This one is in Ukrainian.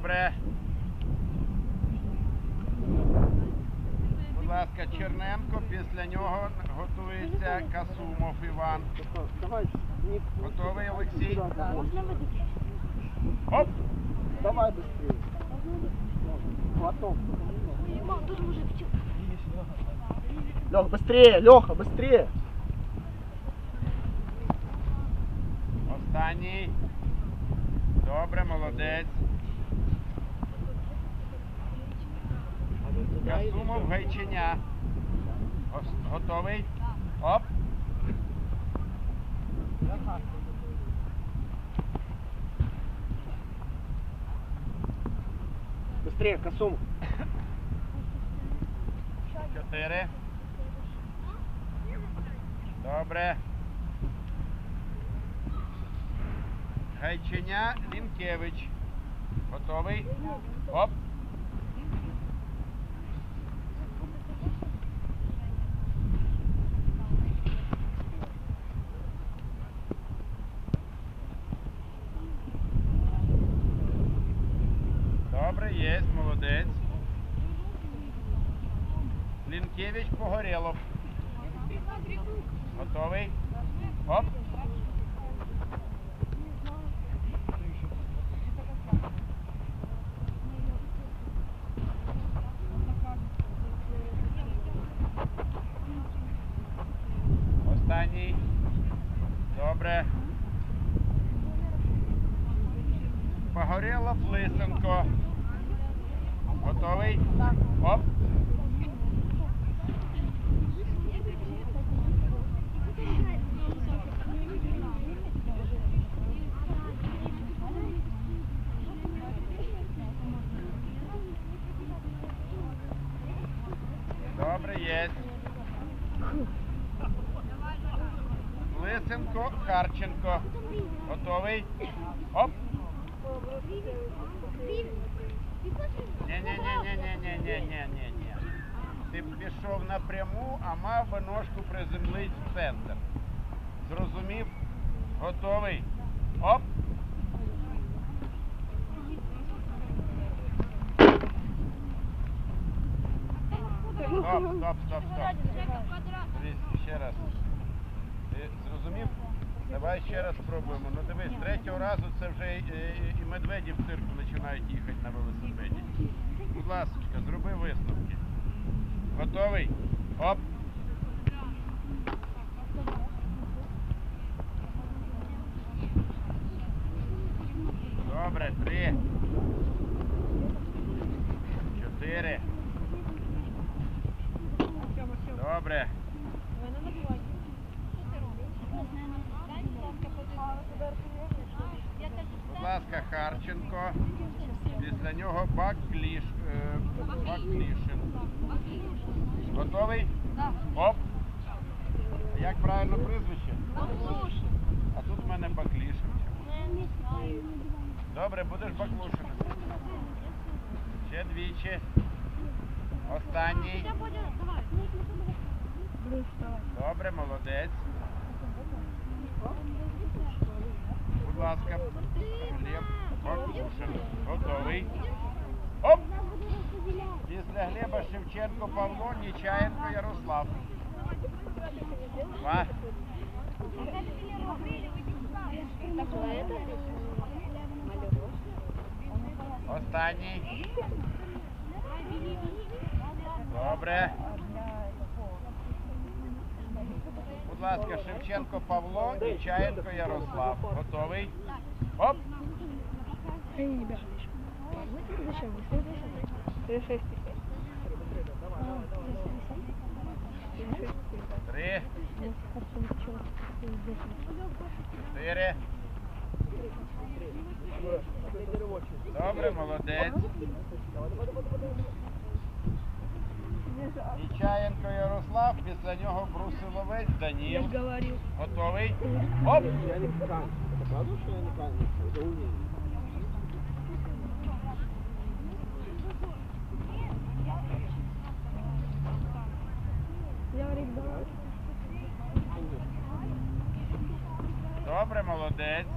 Добре. Будь ласка, Черненко, після нього готується Касумов Іван. Давай, Ник, Готовий, Олексій? Можна водички? Оп! давай быстрее. Потом. Мам, тут мужик втік. Лех, быстрее, Леха, быстрее. Останній. Добре, молодець. Касумов Гайчиня. Готовий? Оп! Быстрее, Косум. Чотири. Добре. Гайчиня Лінкевич. Готовий? Оп. Добре, є, молодець. Лінкевич Погорєлов. Готовий? Оп. Останній. Добре. Погорєлов Лисенко. Готовий? Оп. Добре, є. Лисенко, Харченко. Готовий? Оп. Ні-ні-ні-ні-ні-ні-ні-ні-ні. Ти пішов напряму, а мав би ножку приземлити в центр. Зрозумів? Готовий? Оп. Стоп, стоп, стоп, стоп. Ще раз. Ти зрозумів? Давай ще раз спробуємо. Ну дивись, третього разу це вже і, і, і медведі в цирку починають їхати на велосипеді. Будь ласка, зроби висновки. Готовий? Оп. Добре, три. Чотири. Добре. Будь ласка, Харченко. Після нього Бакліш, е, Баклішин. Готовий? Оп. Як правильно прізвище? А тут в мене Баклішин. Добре, будеш Баклушиним. Ще двічі. Останній. Добре, молодець. Будь ласка, Глеб Баклушин. Готовий. Оп! Після Глеба Шевченко Павло, Нечаєнко Ярослав. Два. Останній. Добре. Будь ласка, Шевченко Павло, Нечаєнко Ярослав. Готовий? Оп! Три. Чотири. Добре, молодець. до нього брусив Даніл. Готовий. Оп! Я не правда, що я не. Добре, молодець.